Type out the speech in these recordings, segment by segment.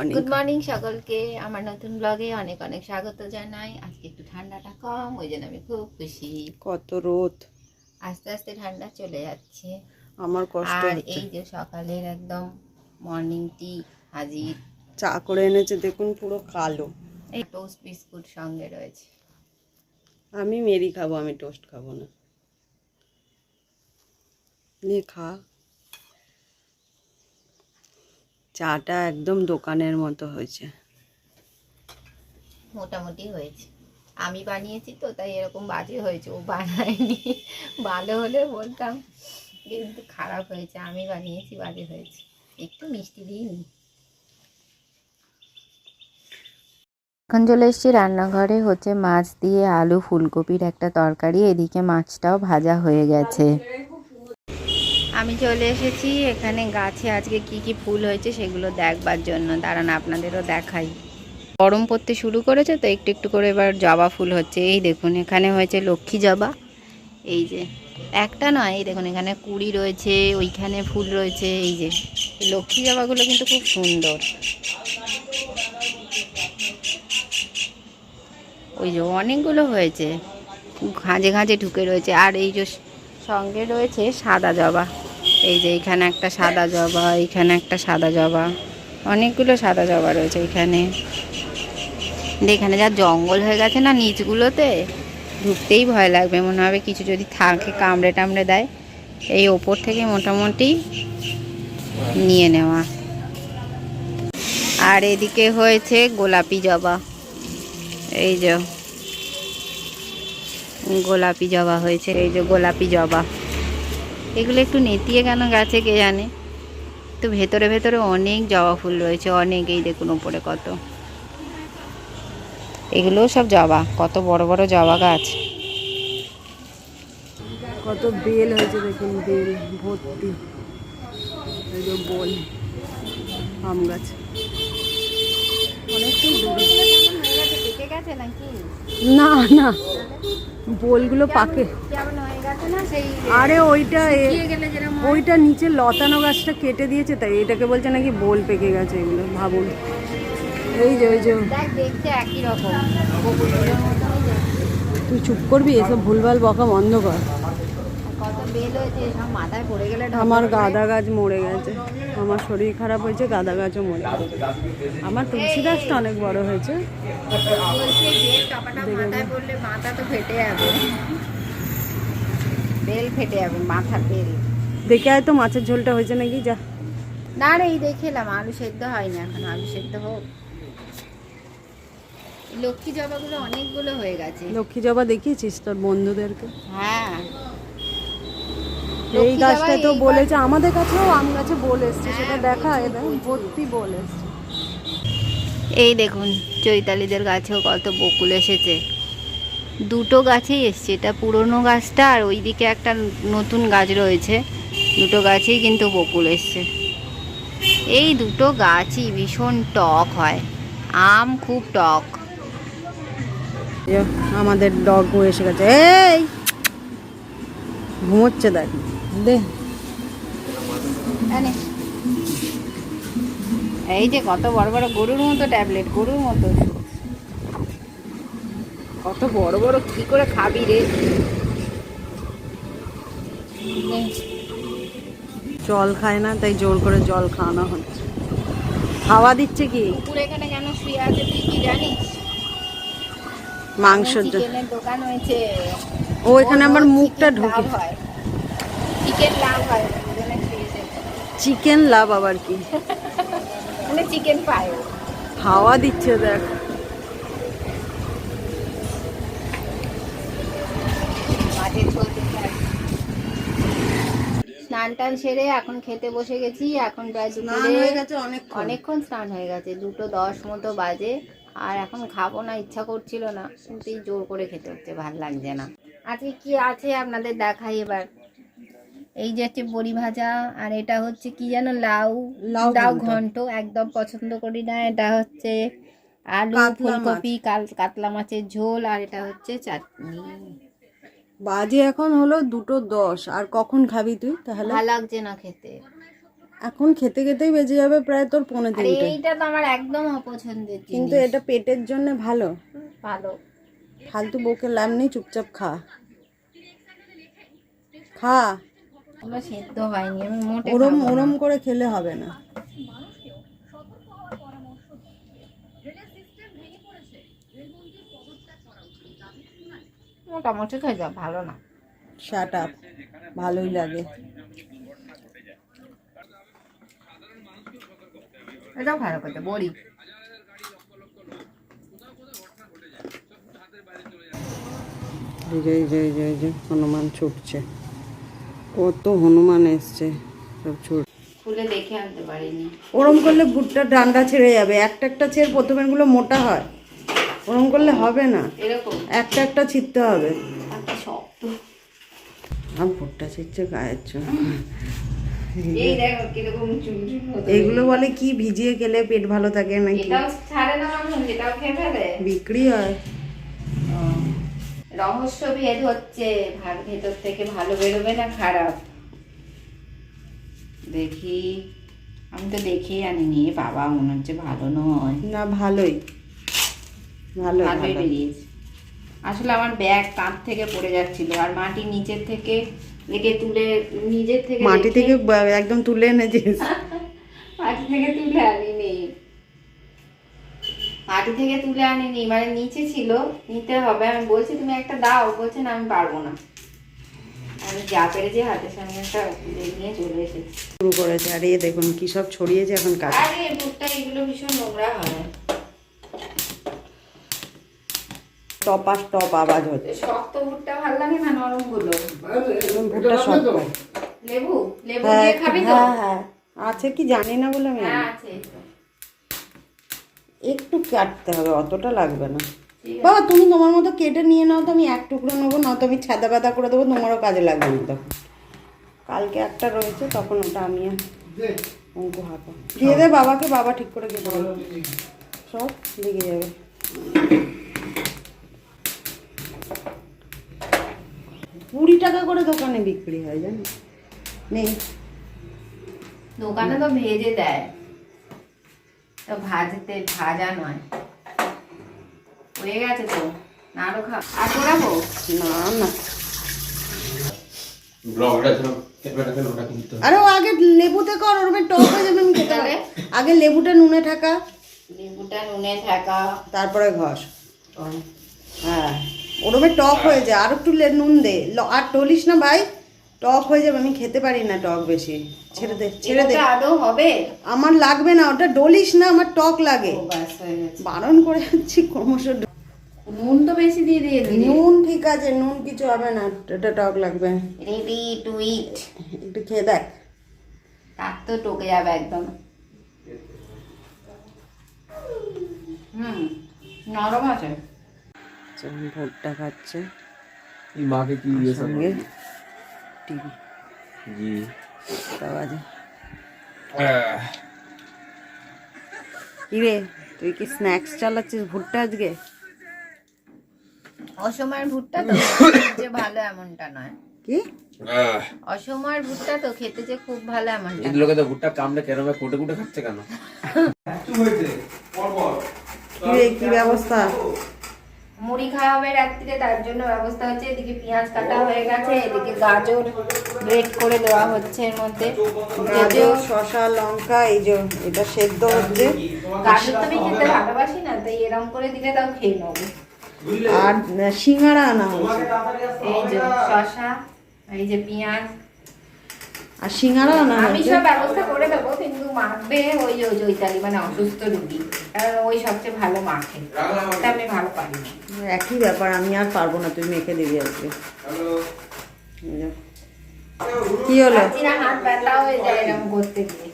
Morning good morning সকলকে। আমার নতুন ব্লগে অনেক অনেক স্বাগত জানাই। আজকে একটু ঠান্ডাটা কম ওই জন্য আমি খুব খুশি। কত রোদ। আস্তে আস্তে ঠান্ডা চলে যাচ্ছে। আমার কষ্ট আর এই যে সকালের একদম মর্নিং টি হাজির। চা করে এনেছে দেখুন পুরো কালো। এই টোস্ট বিস্কুট সঙ্গে রয়েছে। আমি মেরি খাব আমি টোস্ট খাব না। নিয়ে খা। চাটা একদম দোকানের মতো হয়েছে। মোটামুটি হয়েছে। আমি বানিয়েছি তো তাই এরকম বাজে হয়েছে। ও বানায়নি। ভালো হলে বলতাম কিন্তু খারাপ হয়েছে। আমি বানিয়েছি বাজে হয়েছে। একটু মিষ্টি দিইনি। এখন চলে এসেছি রান্নাঘরে। হচ্ছে মাছ দিয়ে আলু ফুলকপির একটা তরকারি। এদিকে মাছটাও ভাজা হয়ে গেছে। আমি চলে এসেছি। এখানে গাছে আজকে কি কি ফুল হয়েছে সেগুলো দেখবার জন্য। দাঁড়ান, আপনাদেরও দেখাই। গরম পড়তে শুরু করেছে তো একটু একটু করে এবার জবা ফুল হচ্ছে। এই দেখুন, এখানে হয়েছে লক্ষ্মী জবা। এই যে, একটা নয়, এই দেখুন, এখানে কুড়ি রয়েছে, ওইখানে ফুল রয়েছে, এই যে। লক্ষ্মী জবাগুলো কিন্তু খুব সুন্দর। ওই যে অনেকগুলো হয়েছে। ঘাঁজে ঘাঁজে ঢুকে রয়েছে। আর এই যে সঙ্গে রয়েছে সাদা জবা। এই যে এখানে একটা সাদা জবা, এখানে একটা সাদা জবা, অনেকগুলো সাদা জবা রয়েছে এখানে। এখানে যা জঙ্গল হয়ে গেছে না নিচগুলোতে, ঢুকতেই ভয় লাগবে। মনে হবে কিছু যদি থাকে, কামড়ে টামড়ে দেয়, এই ওপর থেকে মোটামুটি নিয়ে নেওয়া। আর এদিকে হয়েছে গোলাপি জবা। এই যে গোলাপি জবা হয়েছে, এই যে গোলাপি জবা। এগুলো একটু নেতিয়ে কেন গাছে কে জানে? তো ভেতরে ভেতরে অনেক জবা ফুল রয়েছে অনেক এই দেখুন ওপরে কত। এগুলোও সব জবা, কত বড় বড় জবা গাছ। কত বেল হয়েছে দেখুন, বেল, ভর্তি। বল, আম গাছ। অনেকটাই দূরে। গেছে নাকি? না না। বোলগুলো পাকে। আরে ওইটা ওইটা নিচে লতানো গাছটা কেটে দিয়েছে তাই এটাকে বলছে নাকি বোল পেকে গেছে এগুলো ভাবুন। এই যে ওই যে। দেখতে একই রকম। তুই চুপ করবি? এসব ভুলভাল বকা বন্ধ কর। আমার। গাঁদা গাছ মরে গেছে। আমার শরীর খারাপ হয়েছে গাঁদা গাছও মরে গেছে। আমার তুলসী গাছটা অনেক বড় হয়েছে। বলছি এই বেল টপাটা মাথায় পড়লে মাথা তো ফেটে যাবে। বেল ফেটে যাবে মাথার বেল। দেখে আয় তো মাছের ঝোলটা হয়েছে নাকি যা। না রে এই দেখে এলাম আলু সেদ্ধ হয়নি এখন আলু সেদ্ধ হোক। লক্ষ্মী জবাগুলো অনেকগুলো হয়ে গেছে। লক্ষ্মী জবা দেখিয়েছিস তোর বন্ধুদেরকে? হ্যাঁ। এই গাছটা তো বলেছে আমাদের কাছেও আম গাছে বলে এসছে সেটা হ্যাঁ, দেখা প্রচুর, এদের ভর্তি বলে এসছে। এই দেখুন চৈতালিদের গাছেও কত বকুল এসেছে। দুটো গাছেই এসছে এটা পুরনো গাছটা আর ওইদিকে একটা নতুন গাছ রয়েছে। দুটো গাছেই কিন্তু বকুল এসছে। এই দুটো গাছই ভীষণ টক হয় আম খুব টক। আমাদের ডগ এসে গেছে। এই ঘুমোচ্ছে দেখ। দে। এই যে কত বড় বড় গরুর মতো ট্যাবলেট গরুর মতো। কত বড় বড় কি করে খাবি রে? জল খায় না তাই জোর করে জল খাওয়ানো হচ্ছে। খাওয়া দিচ্ছে কি? এখানে কেন শুয়ে আছে তুই কি জানিস? মাংসের দোকান হয়েছে। ও এখানে আমার মুখটা ঢুকে চিকেন লাভ হয়। চিকেন লাভ আবার কি মানে চিকেন পায়। হাওয়া দিচ্ছে দেখ। স্নান টান সেরে এখন খেতে বসে গেছি এখন প্রায় দুপুরে গেছে অনেক অনেকক্ষণ স্নান হয়ে গেছে দুটো দশ মতো বাজে আর এখন খাব না ইচ্ছা করছিল না কিন্তু জোর করে খেতে হচ্ছে ভালো লাগছে না আজকে কি আছে আপনাদের দেখাই এবার এই যে হচ্ছে বড়ি ভাজা আর এটা হচ্ছে কি যেন লাউ লাউ ঘন্ট। একদম পছন্দ করি না। এটা হচ্ছে আলু ফুলকপি কাতলা মাছের ঝোল আর এটা হচ্ছে চাটনি। বাজে এখন হলো দুটো দশ। আর কখন খাবি তুই তাহলে? ভালো লাগছে না খেতে। এখন খেতে খেতেই বেজে যাবে প্রায় তোর পনেরো তিনটে এইটা তো আমার একদম অপছন্দের কিন্তু এটা পেটের জন্য ভালো। ভালো। ফালতু বকে লাভ নেই চুপচাপ খা। খা। সেদ্ধ হয়নি আমি মোটে ওরম ওরম করে খেলে হবে না। মোটামুটি খেয়ে যাও ভালো না। শাট আপ ভালোই লাগে। এটাও ভালো করতে বড়ি। এই যে এই যে এই যে এই যে হনুমান ছুটছে। কত হনুমান এসছে সব ছুট। খুলে দেখে আনতে পারিনি। ওরম করলে ভুট্টার ডান্ডা ছেড়ে যাবে একটা একটা ছেড় প্রথমেরগুলো মোটা হয় ওরম করলে হবে না। এরকম? একটা একটা ছিটতে হবে। শক্ত। আর ভুট্টা ছিটছে গায়ের জন্য। এইগুলো বলে কি ভিজিয়ে খেলে পেট ভালো থাকে নাকি? বিক্রি হয়। রহস্য ভেদ হচ্ছে ভাগ ভেতর থেকে ভালো বেরোবে না খারাপ? দেখি। আমি তো দেখেই আনিনি বাবা মনে হচ্ছে ভালো নয়। না ভালোই। ভালো বেরিয়েছে। আসলে আমার ব্যাগ কাঁধ থেকে পড়ে যাচ্ছিল আর মাটি নিচের থেকে লেগে তুলে নিজের থেকে মাটি থেকে একদম তুলে এনেছিস। মাটি থেকে তুলে আনিনি। মাটি থেকে তুলে আনিনি মানে নিচে ছিল নিতে হবে। আমি বলছি তুমি একটা দাও। বলছে না আমি পারব না। আমি যা পেরেছি হাতের সামনে একটা তুলে নিয়ে চলে এসেছি। শুরু করেছে। আর এ দেখুন কি সব ছড়িয়েছে এখন কাজ। আরে ভুট্টা এগুলো ভীষণ নোংরা হয়। টপাস টপ আওয়াজ হচ্ছে। শক্ত ভুট্টা ভালো লাগে না নরমগুলো ভুট্টা শক্ত। লেবু? লেবু হ্যাঁ দিয়ে খাবি তো? হ্যাঁ হ্যাঁ। আছে কি জানি না বলে আমি হ্যাঁ আছে। একটু কাটতে হবে অতটা লাগবে না। বাবা তুমি তোমার মতো কেটে নিয়ে নাও তো আমি এক টুকরো নেব না তো আমি ছাদা বাদা করে দেবো তোমারও কাজে লাগবে না তখন। কালকে একটা রয়েছে তখন ওটা আমি অঙ্কু হাঁকা দিয়ে দে বাবাকে বাবা ঠিক করে দেবে। সব লেগে যাবে। কুড়ি টাকা করে দোকানে বিক্রি হয় জানো নেই। দোকানে তো ভেজে দেয়। তো ভাজতে ভাজা নয়। হয়ে গেছে তো। না আরও খা আর করাবো না না। আরে আগে লেবুতে কর ওরমে টক হয়ে যাবে আমি খেতে আগে লেবুটা নুনে থাকা লেবুটা নুনে থাকা তারপরে ঘষ। হ্যাঁ। ওরমে টক হয়ে যায়। আর একটু লে- নুন দে। আর টলিস না ভাই। টক হয়ে যাবে আমি খেতে পারি না টক বেশি। ছেড়ে দে ছেড়ে দে। আদৌ হবে? আমার লাগবে না ওটা ডলিস না আমার টক লাগে। বারণ করে যাচ্ছি ক্রমশ নুন তো বেশি দিয়ে দিয়ে দিলি নুন ঠিক আছে নুন কিছু হবে না এটা টক লাগবে। রেডি টু ইট একটু খেয়ে দেখ। তার তো টকে যাবে একদম। হুম নরম আছে। ভুট্টা খাচ্ছে। এই মাকে কি দিয়েছে সঙ্গে টিভি। জি। আওয়াজে কিরে তুই কি স্ন্যাক্স চালাচ্ছিস ভুট্টা আজকে? অসময়ের ভুট্টা তো যে ভালো এমনটা নয়। কি? অসময়ের ভুট্টা তো খেতে যে খুব ভালো এমনটা এই লোকে তো ভুট্টা কামড়ে কেন কোটে কোটে খাচ্ছে কেন? কিরে কি ব্যবস্থা? মুড়ি খাওয়া হবে রাত্রিরে তার জন্য ব্যবস্থা হচ্ছে এদিকে পেঁয়াজ কাটা হয়ে গেছে এদিকে গাজর গ্রেট করে দেওয়া হচ্ছে এর মধ্যে। গাজর শশা লঙ্কা এই যে এটা সেদ্ধ হচ্ছে। গাজর তো আমি খেতে ভালোবাসি না তাই এরকম করে দিলে তাও খেয়ে নেব। আর সিঙ্গারা আনা হয়েছে। এই যে শশা এই যে পেঁয়াজ আর সিঙ্গারা আনা আমি সব ব্যবস্থা করে দেবো কিন্তু মাখবে ওই ওই চৈতালি মানে অসুস্থ রুগী। কারণ ওই সবচেয়ে ভালো মাখে। আমি ভালো পারি না। একই ব্যাপার আমি আর পারব না তুই মেখে দিবি আজকে। কি হলো? হাত ব্যথা হয়ে যায় এরকম করতে গিয়ে।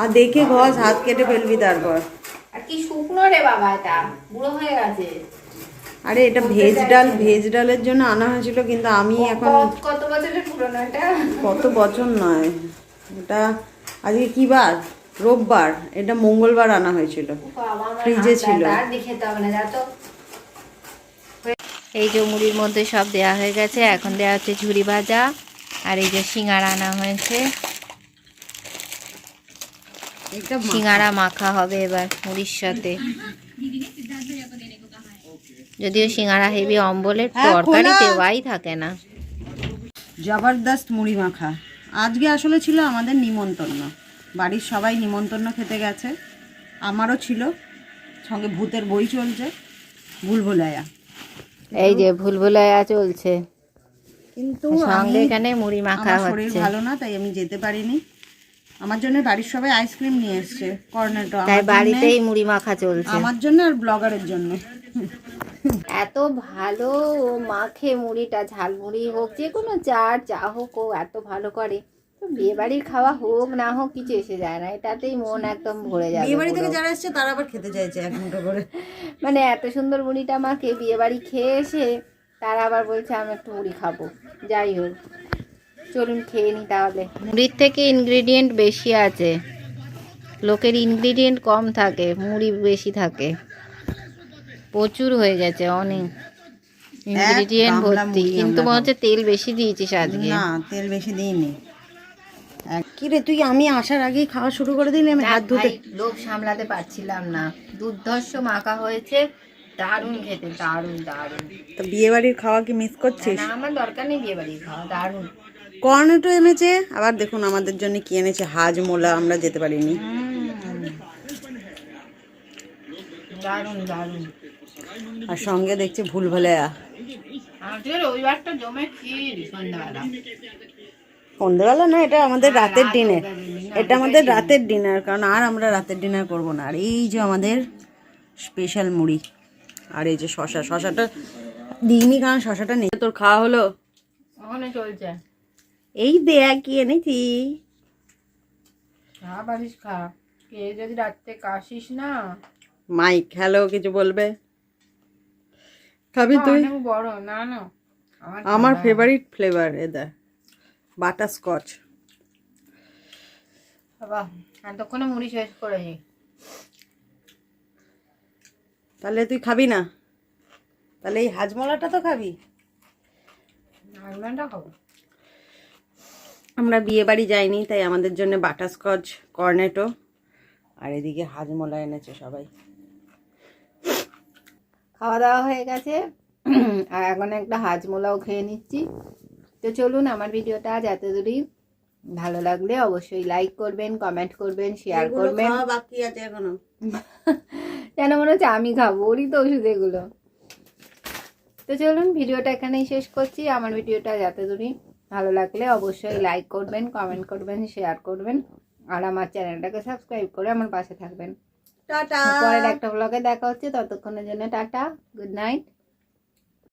আর দেখে ঘষ হাত কেটে ফেলবি তারপর। আর কি শুকনো রে বাবা এটা বুড়ো হয়ে গেছে। আরে এটা ভেজ ডাল ভেজ ডালের জন্য আনা হয়েছিল কিন্তু আমি এখন কত- বছরের পুরনো এটা? কত বছর নয়। এটা আজকে কি বার? রোববার। এটা মঙ্গলবার আনা হয়েছিল। ফ্রিজে ছিল। এই যে মুড়ির মধ্যে সব দেয়া হয়ে গেছে এখন দেওয়া হচ্ছে ঝুরি ভাজা আর এই যে সিঙ্গারা আনা হয়েছে। সিঙ্গারা মাখা হবে এবার মুড়ির সাথে। যদিও সিঙ্গারা হেভি অম্বলের হ্যাঁ, তরকারি দেওয়াই থাকে না। জবরদস্ত মুড়ি মাখা। আজকে আসলে ছিল আমাদের নিমন্ত্রণ। বাড়ির সবাই নিমন্ত্রণ খেতে গেছে। আমারও ছিল। সঙ্গে ভূতের বই চলছে। ভুলভুলাইয়া। এই যে ভুলভুলাইয়া চলছে। কিন্তু সঙ্গে এখানে মুড়ি মাখা আমার শরীর ভালো না তাই আমি যেতে পারিনি। আমার জন্য বাড়ির সবাই আইসক্রিম নিয়ে এসছে কর্নেটো। তাই বাড়িতেই মুড়ি মাখা চলছে। আমার জন্য আর ব্লগারের জন্য। এত ভালো ও মাখে মুড়িটা ঝাল মুড়ি হোক যে কোনো চার যা হোক ও এত ভালো করে। তো বিয়ে বাড়ির খাওয়া হোক না হোক কিছু এসে যায় না। এটাতেই মন একদম ভরে যায় বিয়ে বাড়ি থেকে যারা এসছে তারা আবার খেতে চাইছে এক মুঠো করে। মানে এত সুন্দর মুড়িটা মাখে বিয়ে বাড়ি খেয়ে এসে তারা আবার বলছে আমি একটু মুড়ি খাব। যাই হোক চলুন খেয়ে নি তাহলে। মুড়ির থেকে ইনগ্রিডিয়েন্ট বেশি আছে। লোকের ইনগ্রিডিয়েন্ট কম থাকে মুড়ি বেশি থাকে। প্রচুর হয়ে গেছে অনেক। ইনগ্রেডিয়েন্ট ভর্তি। কিন্তু মনে হচ্ছে তেল বেশি দিয়েছিস আজকে। না তেল বেশি দিইনি। কি রে তুই আমি আসার আগেই খাওয়া শুরু করে দিলি আমি হাত ধুতে? লোভ সামলাতে পারছিলাম না। দুর্ধর্ষ মাখা হয়েছে দারুণ খেতে দারুণ দারুণ। তো বিয়ে বাড়ির খাওয়া কি মিস করছিস? না আমার দরকার নেই বিয়ে বাড়ি খাওয়া দারুণ। কর্নেটো এনেছে আবার দেখুন আমাদের জন্য কি এনেছে হাজমোলা আমরা যেতে পারিনি। দারুণ দারুণ। আর সঙ্গে দেখছি ভুল ক্ষীর সন্ধ্যাবেলা? না এটা আমাদের রাতের ডিনার এটা আমাদের রাতের ডিনার কারণ আর আমরা রাতের ডিনার করব না। আর এই যে আমাদের স্পেশাল মুড়ি আর এই যে শশা শশাটা দিইনি কারণ শশাটা নেই। তোর খাওয়া হলো? চলছে। এই দেয়া কি এনেছি? খা খা। কে যদি রাত্রে কাশিস না। মাইক হ্যালো কিছু বলবে? খাবি তুই? বড় না না। আমার ফেভারিট ফ্লেভার এদা বাটার স্কচ বাবা এতক্ষণে মুড়ি শেষ করেছি। তাহলে তুই খাবি না? তাহলে এই হাজমলাটা তো খাবি। নাগনাটা খাব। আমরা বিয়ে বাড়ি যাইনি তাই আমাদের জন্য বাটারস্কচ কর্নেটো আর এদিকে হাজমলা এনেছে সবাই। খাওয়া দাওয়া হয়ে গেছে। আর এখন একটা হাজমোলাও খেয়ে নিচ্ছি। তো চলুন আমার ভিডিওটা আজ এত দূরই ভালো লাগলে অবশ্যই লাইক করবেন কমেন্ট করবেন শেয়ার করবেন। বাকি আছে এখনও। যেন মনে হচ্ছে আমি খাব ওরই তো ওষুধ এগুলো। তো চলুন ভিডিওটা এখানেই শেষ করছি। আমার ভিডিওটা যাতে দূরই ভালো লাগলে অবশ্যই লাইক করবেন কমেন্ট করবেন শেয়ার করবেন। আর আমার চ্যানেলটাকে সাবস্ক্রাইব করে আমার পাশে থাকবেন। টাটা। পরের একটা ব্লগে দেখা হচ্ছে ততক্ষণের জন্য টাটা গুড নাইট